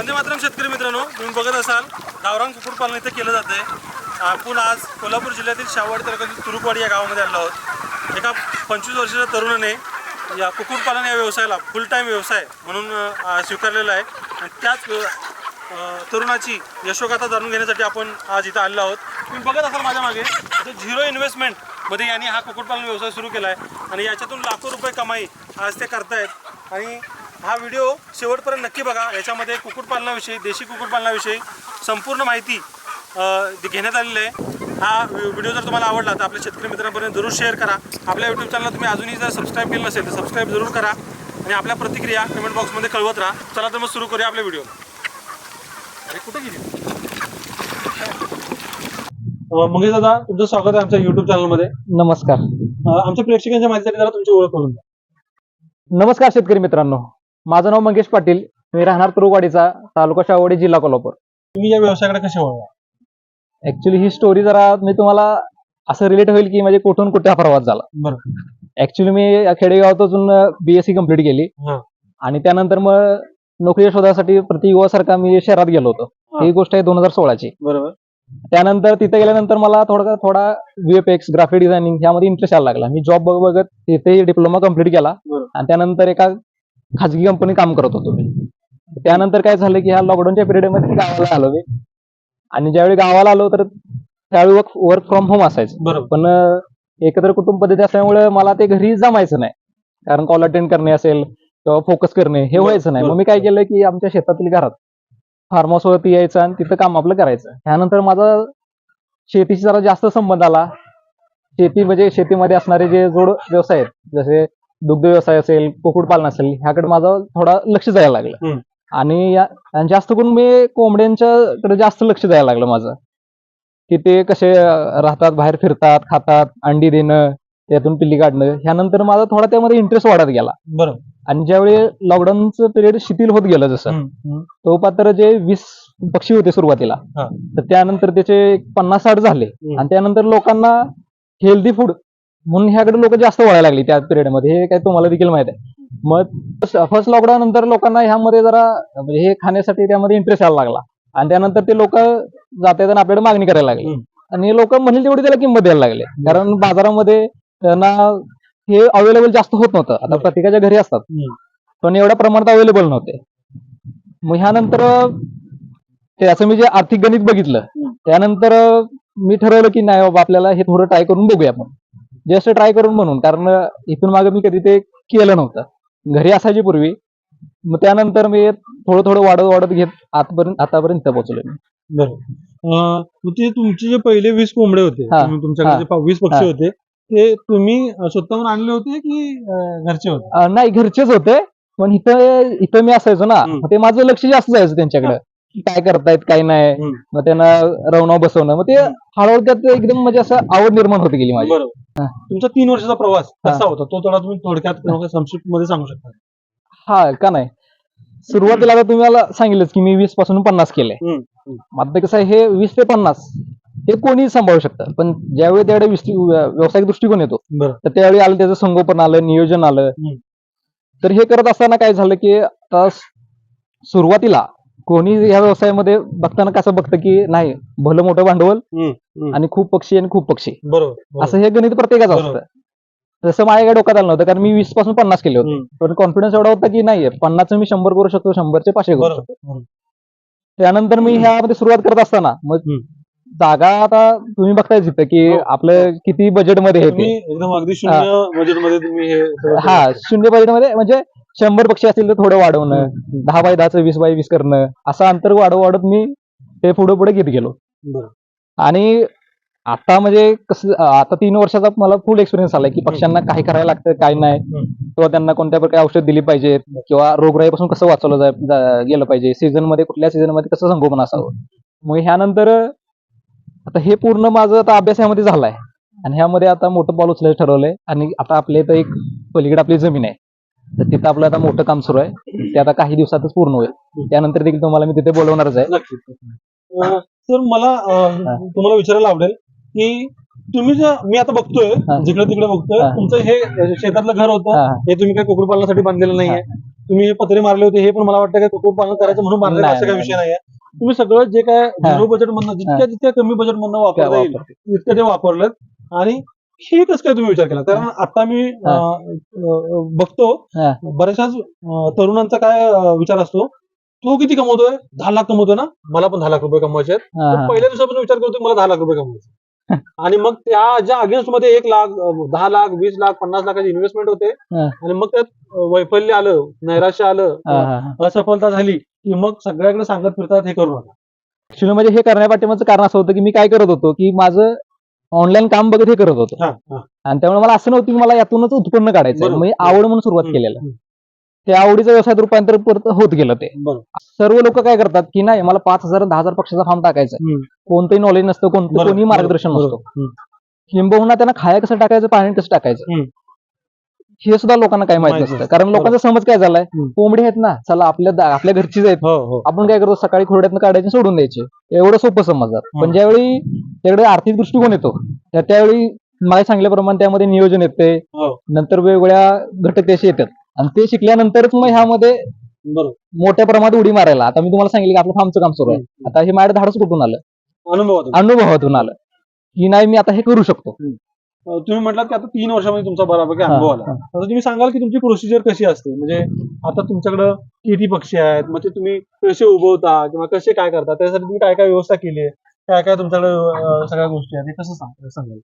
वंदे मातरम शेतकरी मित्रांनो तुम्ही बघत असाल गावरांग कुक्कुटपालन इथे केलं जाते आपण आज कोल्हापूर जिल्ह्यातील शावड तालुक्यातील तुरुकवाडी या गावामध्ये आलो आहोत. एका पंचवीस वर्षाच्या तरुणाने या कुक्कुटपालन या व्यवसायाला फुल टाईम व्यवसाय म्हणून स्वीकारलेला आहे. आणि त्याच तरुणाची यशोगाथा जाणून घेण्यासाठी आपण आज इथं आलेलो आहोत. तुम्ही बघत असाल माझ्या मागे झिरो इन्व्हेस्टमेंटमध्ये यांनी हा कुक्कुटपालन व्यवसाय सुरू केला आहे आणि याच्यातून लाखो रुपये कमाई आज ते करतायत. आणि हा व्हिडिओ शेवटपर्यंत नक्की बघा. याच्यामध्ये कुक्कुटपालनाविषयी देशी कुक्कुटपालनाविषयी संपूर्ण माहिती घेण्यात आलेली आहे. हा व्हि- व्हिडिओ जर तुम्हाला आवडला तर आपल्या शेतकरी मित्रांपर्यंत जरूर शेअर करा. आपल्या यूट्यूब चॅनलला तुम्ही अजूनही जर सबस्क्राईब केलं नसेल तर सबस्क्राईब जरूर करा. आणि आपल्या प्रतिक्रिया कमेंट बॉक्समध्ये कळवत राहा. चला तर मग सुरू करूया आपल्या व्हिडिओ अरे कुठे गेली? मंगेश दादा तुमचं स्वागत आहे आमच्या युट्यूब चॅनलमध्ये नमस्कार. आमच्या प्रेक्षकांच्या माहितीसाठी जरा तुमची ओळख करून द्या. नमस्कार शेतकरी मित्रांनो. माझं नाव मंगेश पाटील. मी राहणार तुरुवाडीचा तालुका शावडी जिल्हा कोल्हापूर. तुम्ही या व्यवसायाकडे कसे वळला ऍक्च्युली ही स्टोरी जरा मी तुम्हाला असं रिलेट होईल की म्हणजे कुठून कुठे हा प्रवास झाला. बरं. ऍक्च्युली मी खेडेगावातून बीएससी कंप्लीट केली. हा. आणि त्यानंतर मग नोकरी शोधासाठी प्रति युवा सारखा मी शहरात गेलो होतो. हा. ही गोष्ट आहे दोन हजार सोळाची. बरोबर. त्यानंतर तिथे गेल्यानंतर मला थोडा थोडा व्हीएफएक्स ग्राफिक डिझायनिंग यामध्ये इंटरेस्ट यायला लागला. मी जॉब बघत बघत तिथे डिप्लोमा कंप्लीट केला. बरोबर. आणि त्यानंतर एका खाजगी कंपनी काम करत होतो मी. त्यानंतर काय झालं की ह्या लॉकडाऊनच्या पिरियडमध्ये गावाला आलो मी. आणि ज्यावेळी गावाला आलो तर त्यावेळी वर्क वर्क फ्रॉम होम असायचं. बरोबर. पण एकत्र कुटुंब पद्धती असल्यामुळे मला ते घरी जमायचं नाही. कारण कॉल अटेंड करणे असेल किंवा फोकस करणे हे व्हायचं नाही. मग. मी काय केलं की आमच्या शेतातील घरात फार्म हाऊस वरती यायचं आणि तिथं काम आपलं करायचं. त्यानंतर माझा शेतीशी जरा जास्त संबंध आला. शेती म्हणजे शेतीमध्ये असणारे जे जोड व्यवसाय आहेत जसे दुग्ध व्यवसाय असेल कुक्कुटपालन असेल ह्याकडे माझं थोडा लक्ष द्यायला लागलं. आणि जास्त करून मी कोंबड्यांच्याकडे जास्त लक्ष द्यायला लागलं माझं की ते कसे राहतात बाहेर फिरतात खातात अंडी देणं त्यातून पिल्ली काढणं ह्यानंतर माझा थोडा त्यामध्ये इंटरेस्ट वाढत गेला बरोबर आणि ज्यावेळी लॉकडाऊनचं पिरियड शिथिल होत गेलं जसं. तो पात्र जे वीस पक्षी होते सुरुवातीला. तर त्यानंतर त्याचे पन्नास साठ झाले. आणि त्यानंतर लोकांना हेल्दी फूड म्हणून ह्याकडे लोक जास्त वळायला लागली त्या पिरियडमध्ये. हे काय तुम्हाला देखील माहीत आहे. मग फर्स्ट लॉकडाऊन नंतर लोकांना ह्यामध्ये जरा म्हणजे हे खाण्यासाठी त्यामध्ये इंटरेस्ट यायला लागला. आणि त्यानंतर ते लोक जातात आणि आपल्याकडे मागणी करायला लागली. आणि लोक म्हणेल तेवढी त्याला किंमत द्यायला लागले. कारण बाजारामध्ये त्यांना हे अवेलेबल जास्त होत नव्हतं. आता. प्रत्येकाच्या घरी असतात. पण एवढ्या प्रमाणात अवेलेबल नव्हते. मग ह्यानंतर त्याचं मी जे आर्थिक गणित बघितलं. त्यानंतर मी ठरवलं की नाही बाबा आपल्याला हे थोडं ट्राय करून बघूया आपण. जस्ट ट्राय करून म्हणून कारण इथून मागे मी कधी ते केलं नव्हतं. घरी असायची पूर्वी. मग त्यानंतर मी थोडं थोडं वाढत वाढत घेत आतापर्यंत आतापर्यंत पोहोचलो मी. ते तुमचे जे पहिले वीस कोंबडे होते हा, तुम्ही तुमच्याकडे वीस पक्षी. होते ते तुम्ही स्वतःहून आणले होते की घरचे होते? नाही घरचेच होते पण इथं इथं मी असायचो ना ते माझं लक्ष जास्त जायचं त्यांच्याकडे. काय करतायत काय नाही. हम्म. मग त्यांना रवणाव बसवणं. मग ते हळूहळू त्यात एकदम म्हणजे असं आवड निर्माण होत गेली माझी. बरोबर. हा. तुमचा तीन वर्षाचा प्रवास. कसा होता? तो थोडा तुम्ही थोडक्यात संक्षिप्त मध्ये सांगू शकता. हा का नाही? सुरुवातीला आता तुम्ही मला सांगितलंच की मी वीसपासून पन्नास केलंय. हम्म, हम्म. मग आता कसं आहे हे वीस ते पन्नास हे कोणी सांभाळू शकतं. पण ज्यावेळी त्याकडे विस- व्यावसायिक दृष्टिकोन येतो बरं. तर त्यावेळी आलं त्याचं संगोपन आलं नियोजन आलं. हम्म. तर हे करत असताना काय झालं की आता स- सुरुवातीला कोणी या व्यवसायामध्ये बघताना कसं बघतं की नाही भलं मोठं भांडवल. आणि खूप पक्षी आणि खूप पक्षी बरोबर. असं हे गणित प्रत्येकाचं. असतं तसं माझ्या काय डोक्यात आलं नव्हतं कारण मी वीसपासून पन्नास केले होते. पण कॉन्फिडन्स एवढा होता की नाही पन्नासचं मी शंभर करू शकतो शंभरचे पाचशे करू शकतो. त्यानंतर मी ह्यामध्ये सुरुवात करत असताना मग. जागा आता तुम्ही बघताय तिथं की हो. आपलं किती बजेटमध्ये हे एकदम अगदी शून्य बजेटमध्ये तुम्ही हे. शून्य बजेटमध्ये म्हणजे शंभर पक्षी असतील तर थोडं वाढवणं दहा बाय दहाचं वीस बाय वीस करणं असं अंतर वाढव वाढत मी ते पुढे पुढे घेत गेलो. आणि आता म्हणजे कसं आता तीन वर्षाचा मला फुल एक्सपिरियन्स आलाय की पक्ष्यांना काय करायला लागतं काय नाही. किंवा त्यांना कोणत्या प्रकारे औषध दिली पाहिजेत किंवा रोगराईपासून कसं वाचवलं गेलं पाहिजे सीझनमध्ये कुठल्या सीझनमध्ये कसं संगोपन असावं. मग ह्यानंतर आता हे पूर्ण माझं आता अभ्यास ह्यामध्ये झालाय. आणि ह्यामध्ये आता मोठं पाऊल उचलायचं ठरवलंय. आणि आता आपल्या इथं एक पलीकडे आपली जमीन आहे. तर तिथं आपलं आता मोठं काम सुरू आहे. ते आता काही दिवसातच पूर्ण होईल. त्यानंतर देखील तुम्हाला मी तिथे बोलवणारच आहे. सर मला. तुम्हाला विचारायला आवडेल की तुम्ही जे मी आता बघतोय. जिकडे तिकडे बघतोय. तुमचं हे शेतातलं घर होतं हा. तुम्ही काही कुक्कुटपालनासाठी बांधलेलं नाहीये. तुम्ही हे पत्रे मारले होते हे पण मला वाटतं की कुक्कुटपालन करायचं म्हणून मारले नाही, असं काही विषय नाही. तुम्ही सगळं जे काय झिरो बजेट मधनं जितक्या जितक्या कमी बजेट मधनं वापरता येईल तितकं ते वापरलं आणि हे कसं काय तुम्ही विचार केला कारण आता मी. अं, बघतो हा. बऱ्याचशाच अं, तरुणांचा काय अं, विचार असतो तो किती कमवतोय दहा लाख कमवतोय ना मला पण दहा लाख रुपये कमवायचे आहेत हा, हा. पहिल्या दिवसापासून विचार करतो मला दहा लाख रुपये कमवायचे आणि मग त्या ज्या अगेन्स्टमध्ये एक लाख अं, दहा लाख वीस लाख पन्नास लाखाची इन्व्हेस्टमेंट होते हा. आणि मग त्यात अं, वैफल्य आलं नैराश्य आलं हा, हा, हा. असफलता झाली की मग सगळ्याकडे सांगत फिरतात हे करू नका ऍक्च्युली म्हणजे हे करण्यापाठीमागचं कारण असं होतं की मी काय करत होतो की माझं ऑनलाईन काम बघत हे करत होतो. आणि त्यामुळे मला असं नव्हतं की मला यातूनच उत्पन्न काढायचं. म्हणजे आवड म्हणून सुरुवात केलेलं. त्या आवडीचं व्यवसायात रूपांतर होत गेलं ते सर्व लोक काय करतात की नाही मला पाच हजार दहा हजार पक्षाचा फॉर्म टाकायचा. कोणतंही नॉलेज नसतं कोणतं कोणी मार्गदर्शन नसतं. किंबहुना त्यांना खाया कसं टाकायचं पाणी कसं टाकायचं. हे सुद्धा लोकांना काही माहीत माहीत नसतं. नसतं. कारण लोकांचा समज काय झालाय? हम्म. कोंबडी आहेत ना चला आपल्या दा- आपल्या घरचीच आहेत. हो हो. आपण काय करतो? सकाळी खोड्यातनं काढायचे सोडून द्यायचे. एवढं सोपं समजतात पण. ज्यावेळी त्याकडे आर्थिक दृष्टिकोन येतो त्या- त्यावेळी मला सांगितल्याप्रमाणे त्यामध्ये नियोजन येते. हो. नंतर वेगवेगळ्या घटक त्याचे येतात. आणि ते शिकल्यानंतरच मग ह्यामध्ये बरोबर. मोठ्या प्रमाणात उडी मारायला. आता मी तुम्हाला सांगितलं की आपलं फार्मचं काम सुरू आहे. आता हे माझ्या धाडस कुठून आलं? अनुभव अनुभवातून आलं. की नाही मी आता हे करू शकतो. तुम्ही म्हटलात की आता तीन वर्षामध्ये तुमचा बऱ्यापैकी अनुभव हा, आला हा. आता तुम्ही सांगाल की तुमची प्रोसिजर कशी असते म्हणजे आता तुमच्याकडं किती पक्षी आहेत मग ते तुम्ही कसे उभवता किंवा कसे काय करता त्यासाठी तुम्ही काय काय व्यवस्था केली आहे काय काय तुमच्याकडे सगळ्या गोष्टी आहेत हे कसं सांग सांगाल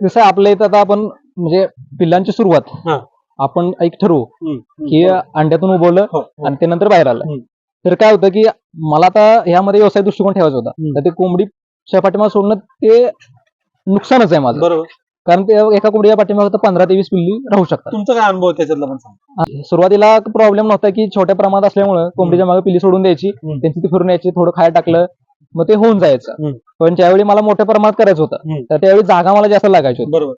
कसं आपल्या इथं आता आपण म्हणजे पिल्लांची सुरुवात हा. आपण एक ठरवू. की अंड्यातून उभवलं हो, हो. आणि ते नंतर बाहेर आलं. तर काय होतं की मला आता ह्यामध्ये व्यवसाय दृष्टिकोन ठेवायचा होता. तर ते कोंबडी पाठीमागे सोडणं ते नुकसानच आहे माझं. बरोबर. कारण ते एका कोंबडीच्या पाठीमागे फक्त पंधरा ते वीस पिल्ली राहू शकतात. तुमचा काय अनुभव त्याच्यातला पण सांगा. सुरुवातीला प्रॉब्लेम नव्हता की छोट्या प्रमाणात असल्यामुळे कोंबडीच्या मागे पिल्ली सोडून द्यायची हम्म. त्यांची ती फिरून यायची थोडं खायला टाकलं मग ते होऊन जायचं. हम्म. पण ज्यावेळी मला मोठ्या प्रमाणात करायचं होतं हम्म. तर त्यावेळी जागा मला जास्त लागायची होती. बरोबर.